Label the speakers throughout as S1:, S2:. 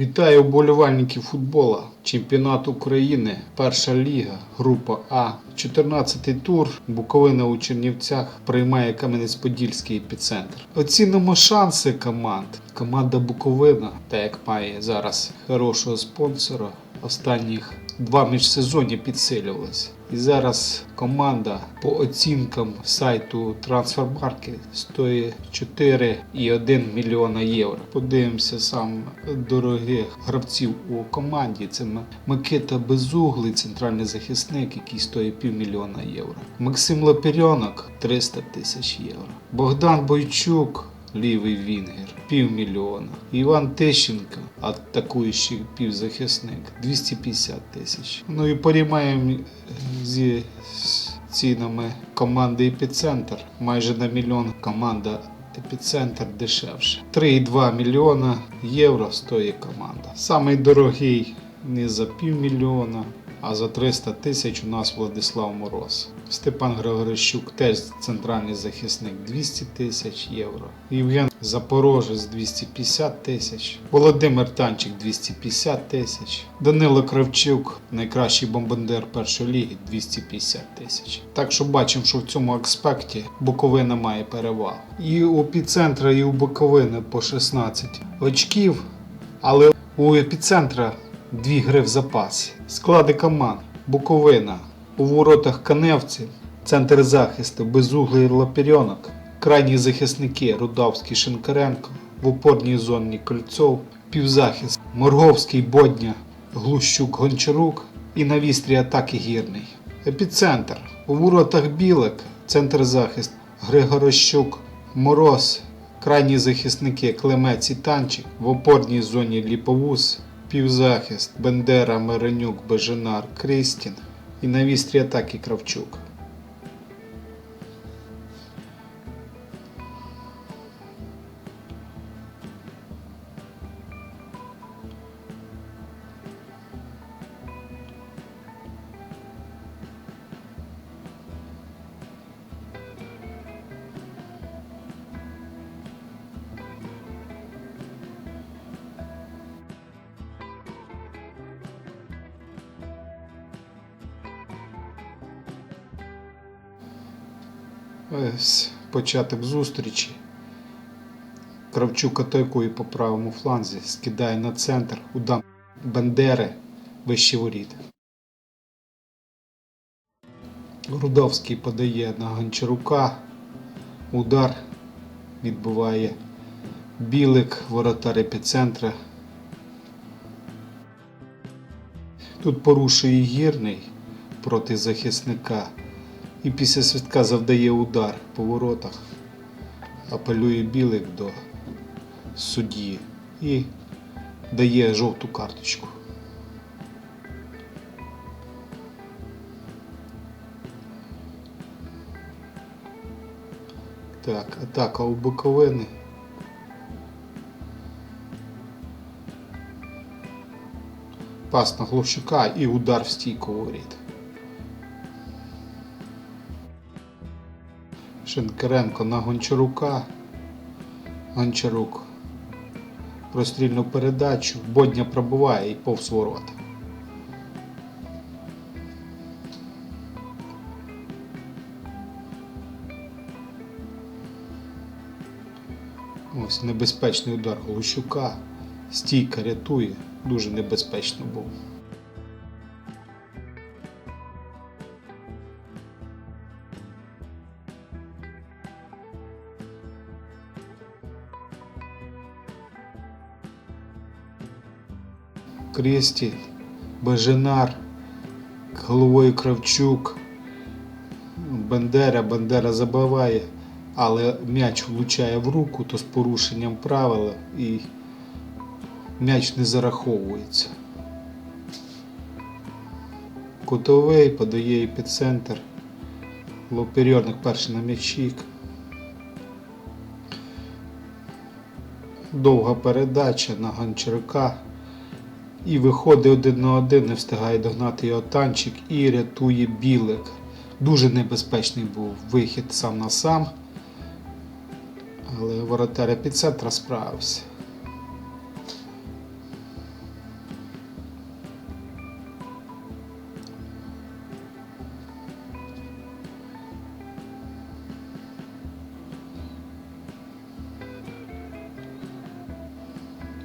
S1: Вітаю вболівальників футбола. Чемпіонат України, перша ліга, група А. 14-й тур. Буковина у Чернівцях приймає Кам'янець-Подільський епіцентр. Оцінимо шанси команд. Команда Буковина, так як має зараз хорошого спонсора, останніх два міжсезоння підсилювалася. І зараз команда по оцінкам сайту Трансфермарки стоїть 4,1 мільйона євро. Подивимося сам дорогих гравців у команді. Це Микита Безуглий, центральний захисник, який стоїть півмільйона євро. Максим Лапірьонок 300 тисяч євро. Богдан Бойчук. Лівий Вінгер півмільйона. Іван Тищенко, атакуючий півзахисник 250 тисяч. Ну і порівняємо е, зі цінами команди Епіцентр. Майже на мільйон команда Епіцентр дешевше. 3,2 мільйона євро стоїть команда. Самий дорогий не за півмільйона, а за 300 тисяч у нас Владислав Мороз. Степан Григорищук теж центральний захисник 200 тисяч євро. Євген Запорожець 250 тисяч. Володимир Танчик 250 тисяч. Данило Кравчук, найкращий бомбардир першої ліги 250 тисяч. Так що бачимо, що в цьому аспекті Буковина має перевагу. І у епіцентра, і у Буковини по 16 очків. Але у епіцентра дві гри в запасі. Склади команд. Буковина. У воротах Каневці, центр захисту. Безуглий Лапірьонок, крайні захисники. Рудавський Шинкаренко, в опорній зоні Кольцов, півзахист. Морговський Бодня, Глущук Гончарук. І на вістрі атаки Гірний. Епіцентр. У воротах Білик, центр захист. Григорощук, Мороз, крайні захисники Клемець і Танчик, в опорній зоні Ліповус, півзахист Бендера, Меренюк, Бежинар, Крістін і на вістрі атаки Кравчук. Ось початок зустрічі. Кравчук атакує по правому фланзі, скидає на центр, удар Бендери, вище воріт. Рудовський подає на Гончарука. Удар відбуває Білик, воротар епіцентра. Тут порушує гірний проти захисника. І після свистка завдає удар по воротах. Апелює білик до судді і дає жовту карточку. Так, атака у Буковини. Пас на Глущука і удар в стійку воріт. Шинкаренко на Гончарука. Гончарук. Прострільну передачу. Бодня пробиває і повз ворота. Ось небезпечний удар Глущука. Стійка рятує. Дуже небезпечно був. Кресті, Бажинар, головою Кравчук, Бендера, Бендера забиває, але м'яч влучає в руку, то з порушенням правил і м'яч не зараховується. Кутовий подає епіцентр. Лоперьорник перший на м'ячик. Довга передача на Гончарука. І виходить один на один, не встигає догнати його танчик і рятує білик. Дуже небезпечний був вихід сам на сам. Але воротаря під епіцентра справився.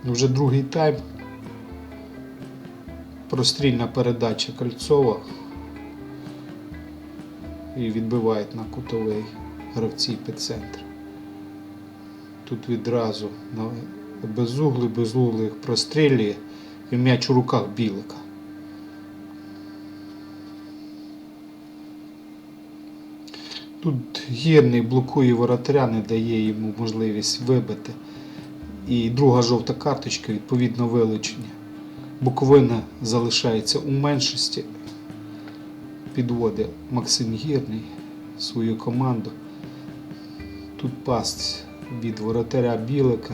S1: Вже другий тайм. Прострільна передача Кольцова. І відбивають на кутовий гравці епіцентр. Тут відразу на безуглий, безуглий прострілює і м'яч у руках білика. Тут гірний блокує воротаря, не дає йому можливість вибити. І друга жовта карточка, відповідно, вилучення. Буковина залишається у меншості. Підводить Максим Гірний свою команду. Тут пасть від воротаря Білика.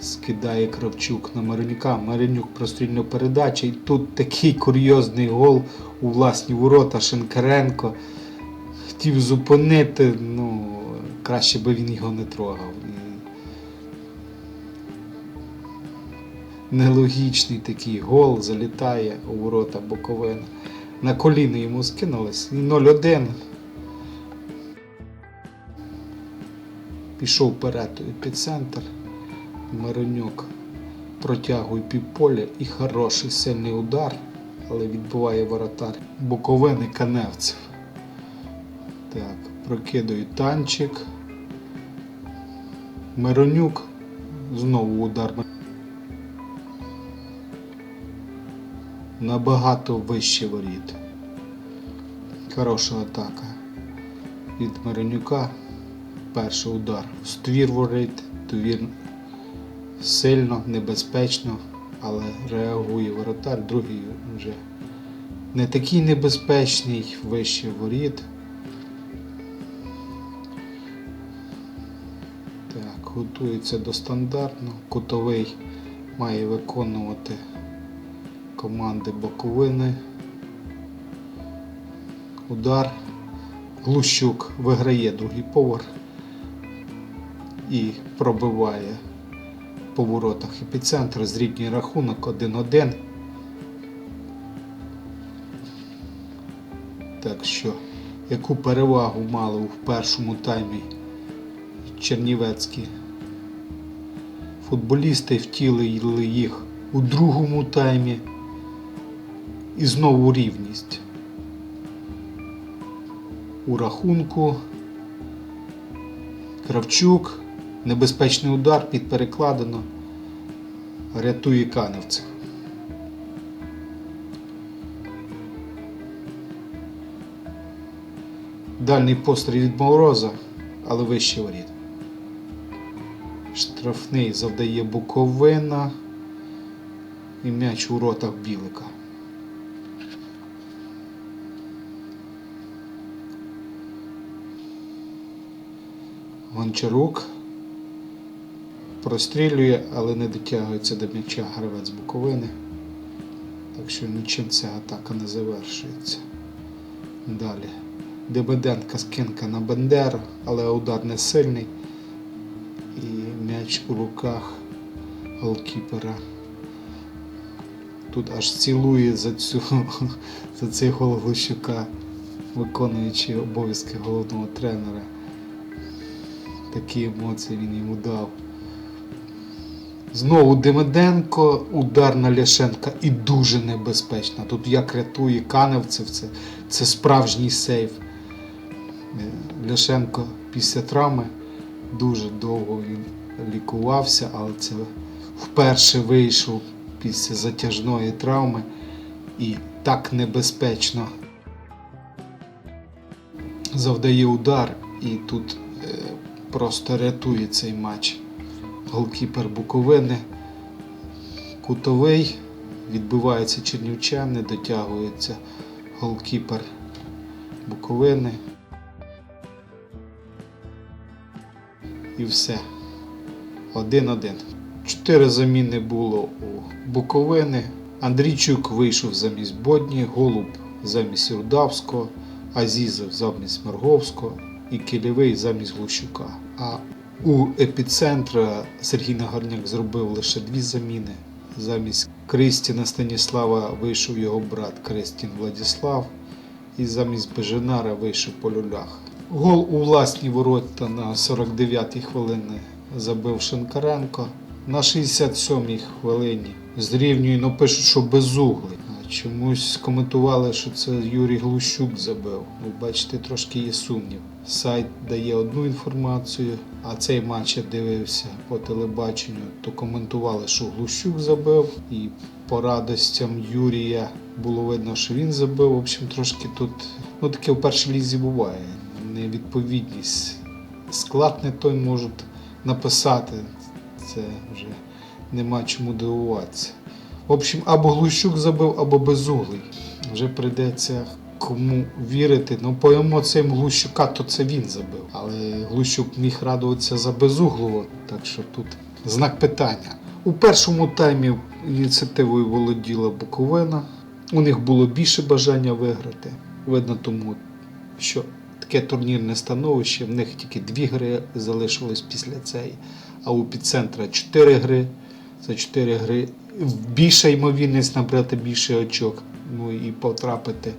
S1: Скидає Кравчук на Маринюка. Маринюк прострільну передачу. І тут такий курйозний гол у власні ворота Шинкаренко. Хотів зупинити, ну, краще би він його не трогав. Нелогічний такий гол залітає у ворота Буковина. На коліна йому скинулись. І 0-1. Пішов вперед епіцентр. Миронюк протягує півполя і хороший сильний удар, але відбиває воротар. Буковини Каневцев. Так, прокидує танчик. Миронюк. Знову удар. Набагато вище воріт. Хороша атака від Миронюка. Перший удар. В ствір воріт. Твір сильно, небезпечно, але реагує воротар. Другий вже не такий небезпечний, вище воріт. Так, готується до стандартного. Кутовий має виконувати команди Боковини. Удар. Глущук виграє другий поверх і пробиває по воротах епіцентр. Зрівнює рахунок 1-1. Так що, яку перевагу мали в першому таймі чернівецькі футболісти втілили їх у другому таймі і знову рівність. У рахунку Кравчук, небезпечний удар під перекладено, рятує каневців. Дальній постріл від Мороза, але вище воріт. Штрафний завдає Буковина і м'яч у ротах Білика. Гончарук прострілює, але не дотягується до м'яча гравець Буковини. Так що нічим ця атака не завершується. Далі. Дебеденка скинка на Бендеру, але удар не сильний. І м'яч у руках голкіпера. Тут аж цілує за цю за цей гол Глущука, виконуючи обов'язки головного тренера. Такі емоції він йому дав. Знову Демиденко, удар на Ляшенка і дуже небезпечно. Тут як рятує Каневцев, це, це справжній сейф. Е, Ляшенко після травми дуже довго він лікувався, але це вперше вийшов після затяжної травми і так небезпечно завдає удар і тут просто рятує цей матч. Голкіпер Буковини. Кутовий. Відбивається Чернівчан, не дотягується голкіпер Буковини. І все. Один-один. Чотири заміни було у Буковини. Андрійчук вийшов замість Бодні, Голуб замість Рудавського, Азізов замість Мерговського і Кілєвий замість Глущука. А у епіцентра Сергій Нагарняк зробив лише дві заміни. Замість Кристіна Станіслава вийшов його брат Кристін Владіслав. І замість Беженара вийшов Полюлях. Гол у власні ворота на 49-й хвилині забив Шинкаренко. На 67-й хвилині зрівнює, ну пишуть, що безуглий. Чомусь коментували, що це Юрій Глущук забив. Ну, бачите, трошки є сумнів. Сайт дає одну інформацію, а цей матч я дивився по телебаченню, то коментували, що Глущук забив, і по радостям Юрія було видно, що він забив. В общем, трошки тут ну таке в першій лізі буває. Невідповідність. Склад не той можуть написати. Це вже нема чому дивуватися. В общем, або Глущук забив, або Безуглий. Вже прийдеться кому вірити. Ну, по емоціям Глущука, то це він забив. Але Глущук міг радуватися за Безуглого, так що тут знак питання. У першому таймі ініціативою володіла Буковина. У них було більше бажання виграти. Видно тому, що таке турнірне становище, в них тільки дві гри залишилось після цієї, а у підцентра чотири гри. За чотири гри більша ймовірність набрати більше очок. Ну і потрапити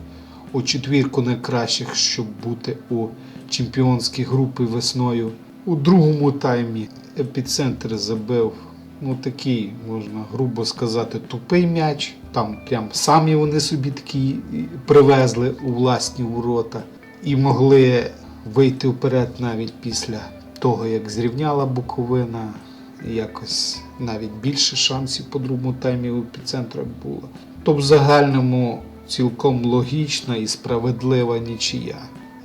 S1: у четвірку найкращих, щоб бути у чемпіонській групі весною. У другому таймі епіцентр забив ну такий, можна грубо сказати, тупий м'яч. Там прям самі вони собі такі привезли у власні ворота і могли вийти вперед навіть після того, як зрівняла Буковина. Якось навіть більше шансів по другому таймі у епіцентра було. То в загальному цілком логічна і справедлива нічия.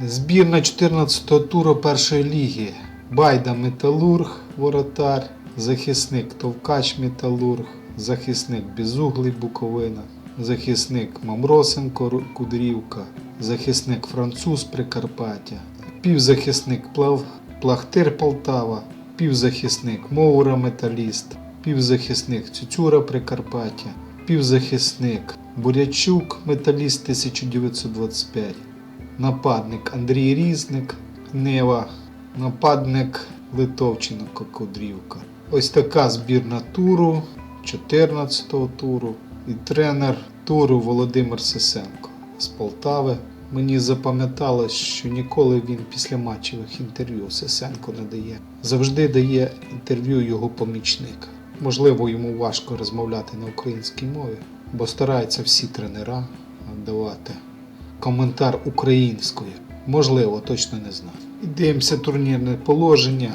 S1: Збірна 14-го туру першої ліги. Байда Металург, воротар, захисник Товкач Металург, захисник Безуглий Буковина, захисник Мамросенко Кудрівка, захисник Француз Прикарпаття, півзахисник Плав... Плахтир Полтава, півзахисник Моура Металіст, півзахисник Цюцюра Прикарпаття, півзахисник Бурячук Металіст 1925, нападник Андрій Різник, Нева, нападник Литовченко Кудрівка. Ось така збірна туру 14-го туру і тренер туру Володимир Сисенко з Полтави. Мені запам'яталось, що ніколи він після матчевих інтерв'ю Сисенко не дає. Завжди дає інтерв'ю його помічник. Можливо, йому важко розмовляти на українській мові, бо стараються всі тренера давати коментар українською. Можливо, точно не знаю. І дивимося турнірне положення.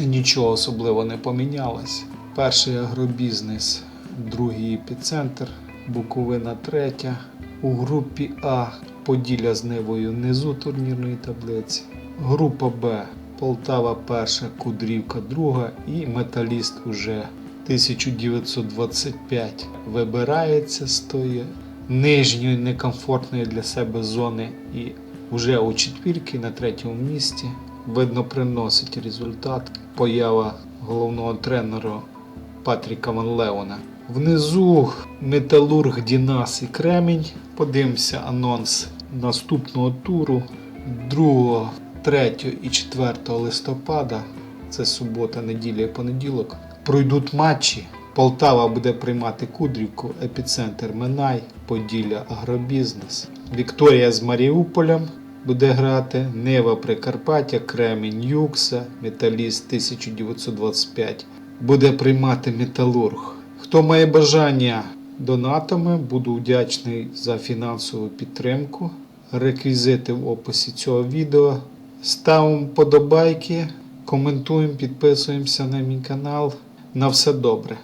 S1: Нічого особливо не помінялось. Перший агробізнес, другий епіцентр, Буковина третя. У групі А Поділля з Невою внизу турнірної таблиці. Група Б Полтава перша, Кудрівка друга і Металіст уже 1925 вибирається з тої нижньої некомфортної для себе зони і вже у четвірки на третьому місці. Видно, приносить результат поява головного тренера Патріка Ван Леона. Внизу Металург, Дінас і Кремінь. Подивимося анонс наступного туру 2, 3 і 4 листопада. Це субота, неділя і понеділок. Пройдуть матчі. Полтава буде приймати Кудрівку, епіцентр Минай, Поділля Агробізнес. Вікторія з Маріуполем буде грати. Нева Прикарпаття, Кремінь Юкса, Металіст 1925 буде приймати Металург. Хто має бажання донатами, буду вдячний за фінансову підтримку. Реквізити в описі цього відео. Ставимо подобайки, коментуємо, підписуємося на мій канал. На все добре.